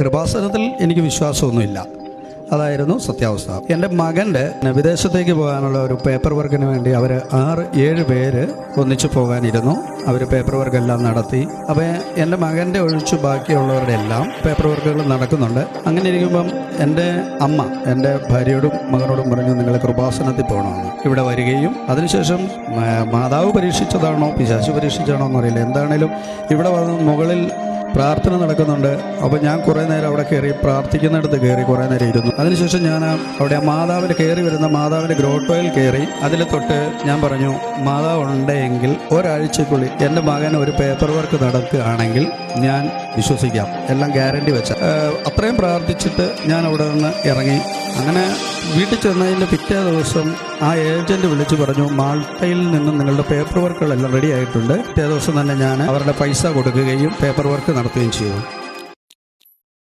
കൃപാസനത്തിൽ എനിക്ക് വിശ്വാസമൊന്നുമില്ല. അതായിരുന്നു സത്യാവസ്ഥ. എന്റെ മകന്റെ വിദേശത്തേക്ക് പോകാനുള്ള ഒരു പേപ്പർ വർക്കിന് വേണ്ടി അവർ ആറ് ഏഴ് പേര് ഒന്നിച്ചു പോകാനിരുന്നു. അവർ പേപ്പർ വർക്ക് എല്ലാം നടത്തി. അപ്പോൾ എന്റെ മകന്റെ ഒഴിച്ച് ബാക്കിയുള്ളവരുടെ എല്ലാം പേപ്പർ വർക്കുകൾ നടക്കുന്നുണ്ട്. അങ്ങനെ ഇരിക്കുമ്പം എന്റെ അമ്മ എന്റെ ഭാര്യയോടും മകനോടും പറഞ്ഞു നിങ്ങൾ കൃപാസനത്തിൽ പോകണമെന്ന്. ഇവിടെ വരികയും അതിനുശേഷം മാതാവ് പരീക്ഷിച്ചതാണോ പിശാശു പരീക്ഷിച്ചതാണോ എന്നറിയില്ല. എന്താണേലും ഇവിടെ വന്ന് മുകളിൽ പ്രാർത്ഥന നടക്കുന്നുണ്ട്. അപ്പോൾ ഞാൻ കുറേ നേരം അവിടെ കയറി പ്രാർത്ഥിക്കുന്നിടത്ത് കയറി കുറേ നേരം ഇരുന്നു. അതിനുശേഷം ഞാൻ അവിടെ മാതാവിന് കയറി വരുന്ന മാതാവിന്റെ ഗ്രോട്ടോയിൽ കയറി. അതിൽ തൊട്ട് ഞാൻ പറഞ്ഞു മാതാവ് ഉണ്ടെങ്കിൽ ഒരാഴ്ചക്കുള്ളിൽ എന്റെ മകൻ ഒരു പേപ്പർ വർക്ക് നടക്കുകയാണെങ്കിൽ ഞാൻ വിശ്വസിക്കാം. എല്ലാം ഗ്യാരണ്ടി വെച്ച. അത്രയും പ്രാർത്ഥിച്ചിട്ട് ഞാൻ അവിടെ നിന്ന് ഇറങ്ങി. അങ്ങനെ വീട്ടിൽ ചെന്നതിന്റെ പിറ്റേ ദിവസം ആ ഏജന്റ് വിളിച്ചു പറഞ്ഞു മാൾട്ടയിൽ നിന്നും നിങ്ങളുടെ പേപ്പർ വർക്കുകളെല്ലാം റെഡി ആയിട്ടുണ്ട്. പിറ്റേ ദിവസം തന്നെ ഞാൻ അവരുടെ പൈസ കൊടുക്കുകയും പേപ്പർ വർക്ക് നടത്തുകയും ചെയ്തു.